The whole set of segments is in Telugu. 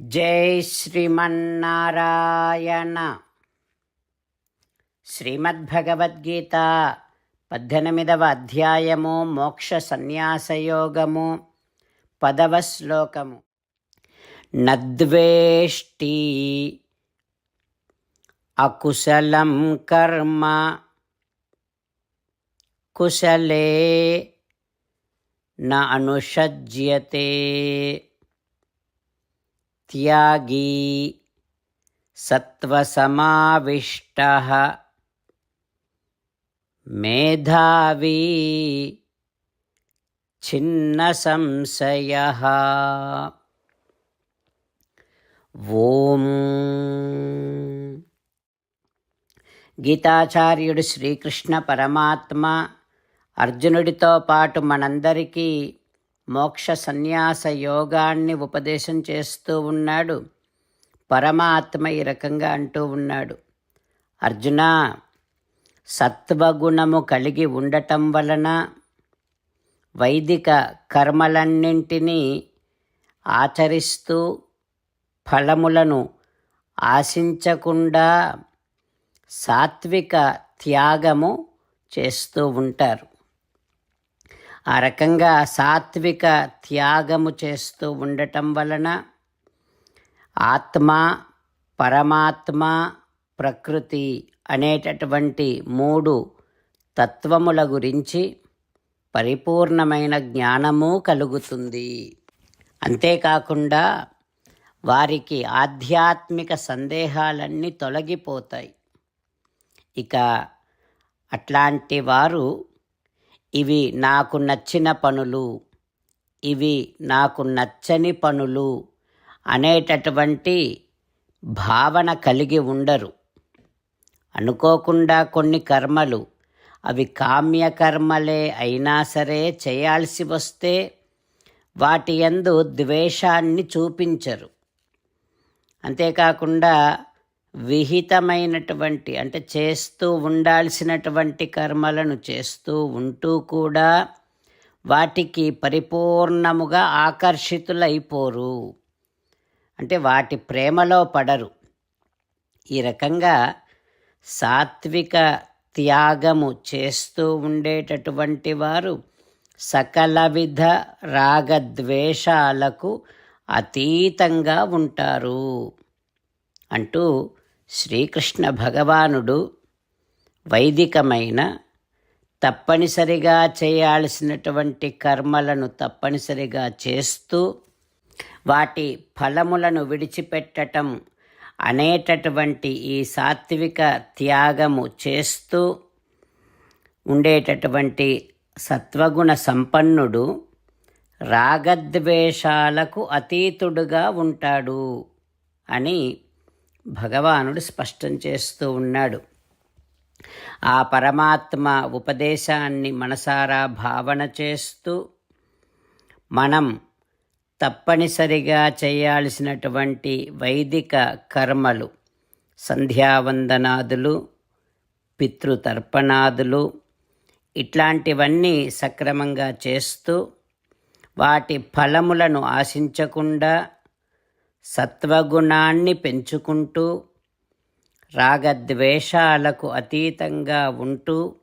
జై శ్రీమన్నారాయణ. శ్రీమద్భగవద్గీత పద్దెనిమిదవ అధ్యాయము మోక్ష సన్యాసయోగము పదవ శ్లోకము. నద్వేష్టి అకుశలం కర్మ కుశలే న అనుషజ్యతే. त्यागी सत्त्वसमाविष्टः मेधावी छिन्नसंशयः ఓం గీతాచార్యుడు శ్రీకృష్ణ పరమాత్మ అర్జునుడితో పాటు మనందరికీ మోక్ష సన్యాస యోగాన్ని ఉపదేశం చేస్తూ ఉన్నాడు. పరమాత్మ ఈ రకంగా అంటూ ఉన్నాడు. అర్జున సత్వగుణము కలిగి ఉండటం వలన వైదిక కర్మలన్నింటినీ ఆచరిస్తూ ఫలములను ఆశించకుండా సాత్విక త్యాగము చేస్తూ ఉంటారు. ఆ రకంగా సాత్విక త్యాగము చేస్తూ ఉండటం వలన ఆత్మ పరమాత్మ ప్రకృతి అనేటటువంటి మూడు తత్వముల గురించి పరిపూర్ణమైన జ్ఞానము కలుగుతుంది. అంతేకాకుండా వారికి ఆధ్యాత్మిక సందేహాలన్నీ తొలగిపోతాయి. ఇక అట్లాంటి వారు ఇవి నాకు నచ్చిన పనులు. ఇవి నాకు నచ్చని పనులు అనేటటువంటి భావన కలిగి ఉండరు. అనుకోకుండా కొన్ని కర్మలు అవి కామ్యకర్మలే అయినా సరే చేయాల్సి వస్తే వాటి యందు ద్వేషాన్ని చూపించరు. అంతేకాకుండా విహితమైనటువంటి అంటే చేస్తూ ఉండాల్సినటువంటి కర్మలను చేస్తూ ఉంటూ కూడా వాటికి పరిపూర్ణముగా ఆకర్షితులైపోరు. అంటే వాటి ప్రేమలో పడరు. ఈ రకంగా సాత్విక త్యాగము చేస్తూ ఉండేటటువంటి వారు సకల విధ రాగద్వేషాలకు అతీతంగా ఉంటారు. అంటూ శ్రీకృష్ణ భగవానుడు వైదికమైన తప్పనిసరిగా చేయాల్సినటువంటి కర్మలను తప్పనిసరిగా చేస్తూ వాటి ఫలములను విడిచిపెట్టటం అనేటటువంటి ఈ సాత్విక త్యాగము చేస్తూ ఉండేటటువంటి సత్వగుణ సంపన్నుడు రాగద్వేషాలకు అతీతుడుగా ఉంటాడు అని భగవానుడు స్పష్టం చేస్తూ ఉన్నాడు. ఆ పరమాత్మ ఉపదేశాన్ని మనసారా భావన చేస్తూ మనం తప్పనిసరిగా చేయాల్సినటువంటి వైదిక కర్మలు సంధ్యావందనాదులు పితృతర్పణాదులు ఇట్లాంటివన్నీ సక్రమంగా చేస్తూ వాటి ఫలములను ఆశించకుండా సత్వగుణాన్ని పెంచుకుంటూ రాగద్వేషాలకు అతీతంగా ఉంటూ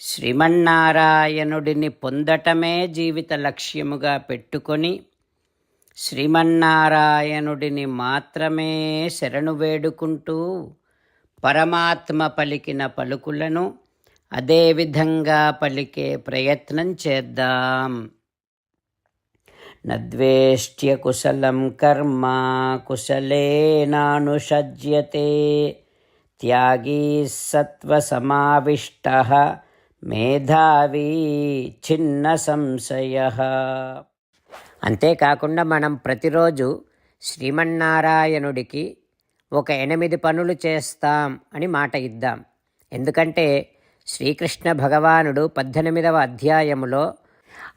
శ్రీమన్నారాయణుడిని పొందటమే జీవిత లక్ష్యముగా పెట్టుకొని శ్రీమన్నారాయణుడిని మాత్రమే శరణు వేడుకుంటూ పరమాత్మ పలికిన పలుకులను అదేవిధంగా పలికే ప్రయత్నం చేద్దాం. నద్వేష్ట్య కుశలం కర్మ కుశలేనానుషజ్యతే త్యాగీ సత్వసమావిష్ట మేధావి చిన్న సంశయ. అంతేకాకుండా మనం ప్రతిరోజు శ్రీమన్నారాయణుడికి ఒక ఎనిమిది పనులు చేస్తాం అని మాట ఇద్దాం. ఎందుకంటే శ్రీకృష్ణ భగవానుడు పద్దెనిమిదవ అధ్యాయములో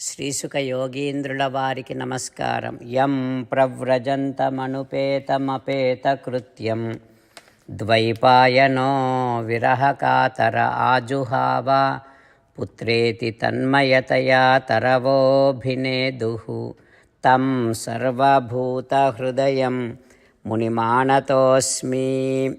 శ్రీసుక యోగీంద్రుల వారికి నమస్కారం. యం ప్రవ్రజంతమనుపేతమపేతకృత్యం. ద్వైపాయనో విరహకాతర ఆజుహావ. పుత్రేతి తన్మయతయా తరవోభినేదుః. తం సర్వభూతహృదయం. మునిమానతోస్మి.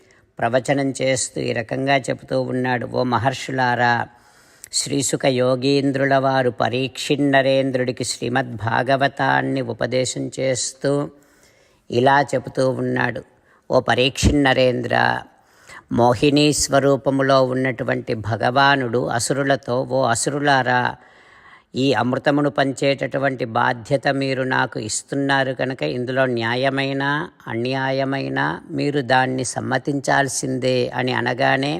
ప్రవచనం చేస్తూ ఈ రకంగా చెబుతూ ఉన్నాడు. ఓ మహర్షులారా శ్రీసుక యోగీంద్రుల వారు పరీక్షిన్నరేంద్రుడికి శ్రీమద్భాగవతాన్ని ఉపదేశం చేస్తూ ఇలా చెబుతూ ఉన్నాడు. ఓ పరీక్షిన్నరేంద్ర మోహిని స్వరూపములో ఉన్నటువంటి భగవానుడు అసురులతో ఓ అసురులారా ఈ అమృతమును పంచేటటువంటి బాధ్యత మీరు నాకు ఇస్తున్నారు కనుక ఇందులో న్యాయమైన అన్యాయమైన మీరు దాన్ని సమ్మతించాల్సిందే అని అనగానే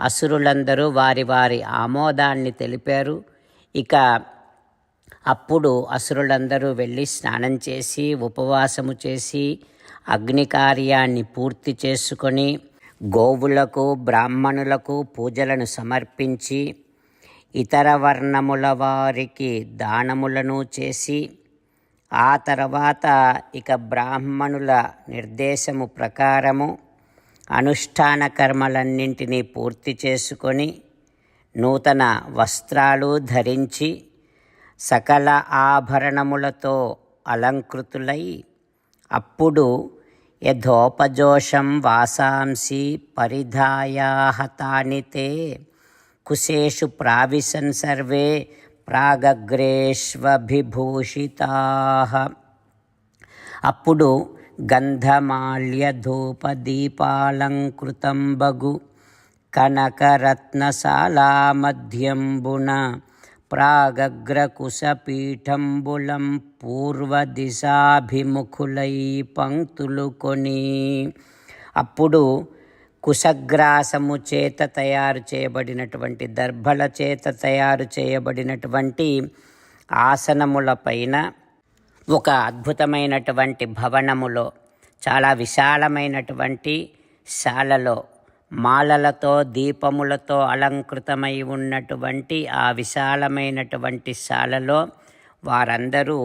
అసురులందరూ వారి వారి ఆమోదాన్ని తెలిపారు. ఇక అప్పుడు అసురులందరూ వెళ్ళి స్నానం చేసి ఉపవాసము చేసి అగ్ని కార్యాన్ని పూర్తి చేసుకొని గోవులకు బ్రాహ్మణులకు పూజలను సమర్పించి ఇతర వర్ణముల వారికి దానములను చేసి ఆ తర్వాత ఇక బ్రాహ్మణుల నిర్దేశము ప్రకారము అనుష్ఠాన కర్మలన్నింటినీ పూర్తి చేసుకొని నూతన వస్త్రాలు ధరించి సకల ఆభరణములతో అలంకృతులై అప్పుడు యథోపజోషం వాసాంసి పరిధాయాహతానితే కుశేషు ప్రావిశన్ సర్వే ప్రాగగ్రేష్వభిభూషితా అప్పుడు గంధమాల్యధూపదీపాలంకృతం బగు కనకరత్నశాలామధ్యంబున ప్రాగగ్రకుశపీఠంబులం పూర్వదిశాభిముఖులై పంక్తులు కొని అప్పుడు కుశగ్రాసము చేత తయారు చేయబడినటువంటి దర్భల చేత తయారు చేయబడినటువంటి ఆసనములపైన ఒక అద్భుతమైనటువంటి భవనములో చాలా విశాలమైనటువంటి శాలలో మాలలతో దీపములతో అలంకృతమై ఉన్నటువంటి ఆ విశాలమైనటువంటి శాలలో వారందరూ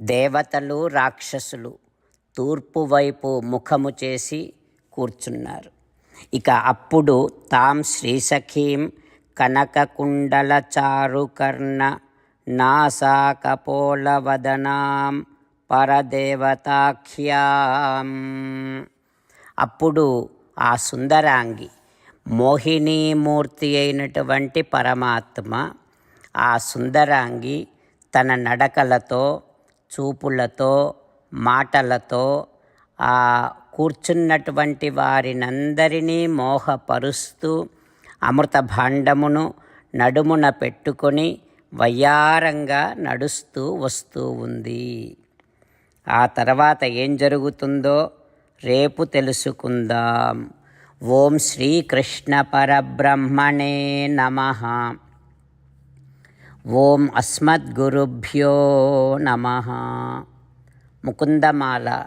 దేవతలు రాక్షసులు తూర్పు వైపు ముఖము చేసి కూర్చున్నారు. ఇక అప్పుడు తాం శ్రీసఖీం కనకకుండలచారుకర్ణ నాసాకపోలవదనాం పరదేవతాఖ్యాం. అప్పుడు ఆ సుందరాంగి మోహినీమూర్తి అయినటువంటి పరమాత్మ ఆ సుందరాంగి తన నడకలతో చూపులతో మాటలతో ఆ కూర్చున్నటువంటి వారినందరినీ మోహపరుస్తూ అమృత భాండమును నడుమున పెట్టుకొని వయ్యారంగా నడుస్తూ వస్తూ ఉంది. ఆ తర్వాత ఏం జరుగుతుందో రేపు తెలుసుకుందాం. ఓం శ్రీకృష్ణ పరబ్రహ్మణే నమ. ఓం అస్మద్గురుభ్యో నమ. ముకుందమాల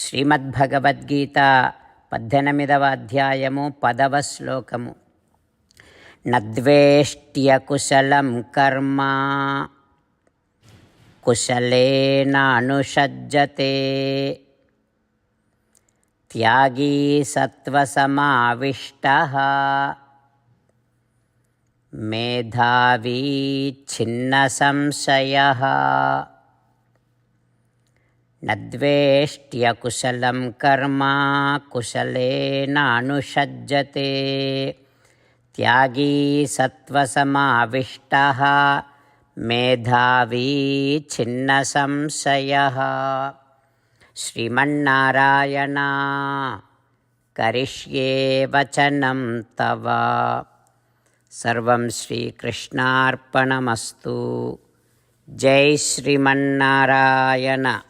శ్రీమద్భగవద్గీత పద్దెనిమిదవ అధ్యాయము పదవ శ్లోకము. నద్వేష్ట్యకుశలం కర్మ కుశలేనానుషజ్జతే త్యాగీ సత్వసమావిష్ట మేధావీ ఛిన్న సంశయ నద్వేష్ట్యకుశలం కర్మ కుశలేనానుషజ్జతే త్యాగీ సత్వసమావిష్ట మేధావీ ఛిన్న సంశయ. శ్రీమన్నారాయణ కరిష్యే వచనం తవ. సర్వం శ్రీకృష్ణార్పణమస్తు. జై శ్రీమన్నారాయణ.